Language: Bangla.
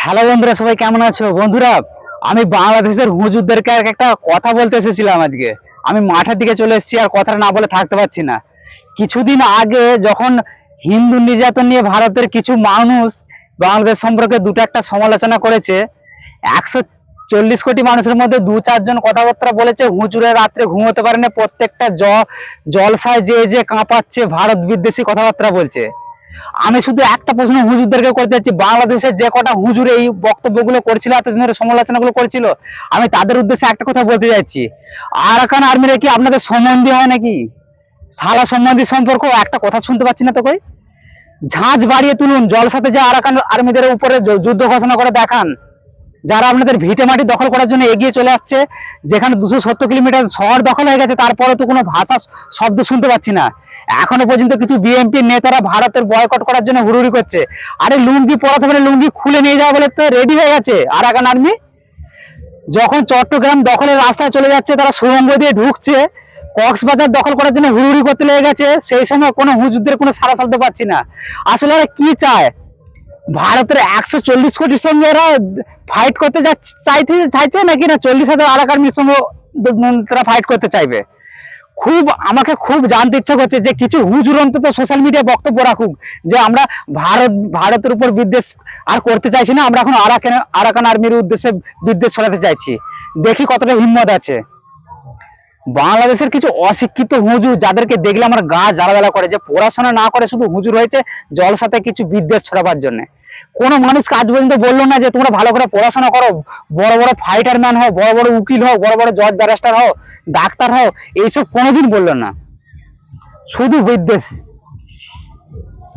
হ্যালো বন্ধুরা, সবাই কেমন আছো? বন্ধুরা, আমি বাংলাদেশের হুজুরদেরকে একটা কথা বলতে এসেছিলাম আজকে। আমি মাঠের দিকে চলে এসেছি আর কথাটা না বলে থাকতে পারছি না। কিছুদিন আগে যখন হিন্দু নির্যাতন নিয়ে ভারতের কিছু মানুষ বাংলাদেশ সম্পর্কে দুটো একটা সমালোচনা করেছে, একশো চল্লিশ কোটি মানুষের মধ্যে দু চারজন কথাবার্তা বলেছে, হুজুরে রাত্রে ঘুমোতে পারে না প্রত্যেকটা জলসায় যে যে কাঁপাচ্ছে, ভারত বিদ্বেষী কথাবার্তা বলছে। আমি শুধু একটা প্রশ্ন হুজুরদেরকে করতে চাচ্ছি বাংলাদেশের যে কটা হুজুর এই বক্তব্যগুলো করছিল, এতদিন ধরে সমালোচনাগুলো করছিল, আমি তাদের উদ্দেশ্যে একটা কথা বলতে যাচ্ছি। আরাকান আর্মিরা কি আপনাদের সম্বন্ধী হয় নাকি? সালা সম্বন্ধী সম্পর্ক, একটা কথা শুনতে পাচ্ছি না তো কই? ঝাঁজ বাড়িয়ে তুলুন জল সাথে যে আরাকান আর্মিদের উপরে যুদ্ধ ঘোষণা করে দেখান। যারা আপনাদের ভিটে মাটি দখল করার জন্য এগিয়ে চলে আসছে, যেখানে দুশো সত্তর কিলোমিটার শহর দখল হয়ে গেছে তারপরে তো কোনো ভাষা শব্দ শুনতে পাচ্ছি না। এখনও পর্যন্ত কিছু বিএনপি নেতারা ভারতের বয়কট করার জন্য হুড়ুড়ি করছে। আরে লুঙ্গি পরাতে বলে লুঙ্গি খুলে নিয়ে যাওয়া বলে তো রেডি হয়ে গেছে। আরাকান আর্মি যখন চট্টগ্রাম দখলের রাস্তায় চলে যাচ্ছে, তারা সুরঙ্গ দিয়ে ঢুকছে, কক্সবাজার দখল করার জন্য হুড়ুড়ি করতে লেগে গেছে, সেই সময় কোনো হুজুরদের কোনো সারা শব্দ পাচ্ছি না। আসলে কি চায়? ভারতের একশো চল্লিশ কোটির সঙ্গে এরা ফাইট করতে চাইতে চাইছে নাকি না? চল্লিশ হাজার আরাক আর্মির সঙ্গে তারা ফাইট করতে চাইবে। খুব আমাকে খুব জানতে ইচ্ছা করছে যে কিছু হুজুর অন্তত সোশ্যাল মিডিয়া বক্তব্য রাখুক, যে আমরা ভারত ভারতের উপর বিদ্বেষ আর করতে চাইছি না, আমরা এখন আরাকান আরাকান আর্মির উদ্দেশ্যে বিদ্বেষ ছড়াতে চাইছি। দেখি কতটা হিম্মত আছে। বাংলাদেশের কিছু অশিক্ষিত হুজুর যাদেরকে দেখলে আমার গা জ্বালা করে, যে পড়াশোনা না করে শুধু হুজুর হয়েছে জলসাতে কিছু বিদ্বেষ ছড়াবার জন্য। কোনো মানুষ কাজ পর্যন্ত বলল না যে তোমরা ভালো করে পড়াশোনা করো, বড় বড় ফাইটার ম্যান হও, বড় বড় উকিল হও, বড় বড় জজ ব্যারিস্টার হও, ডাক্তার হও, এইসব কোনোদিন বলল না। শুধু বিদ্বেষ।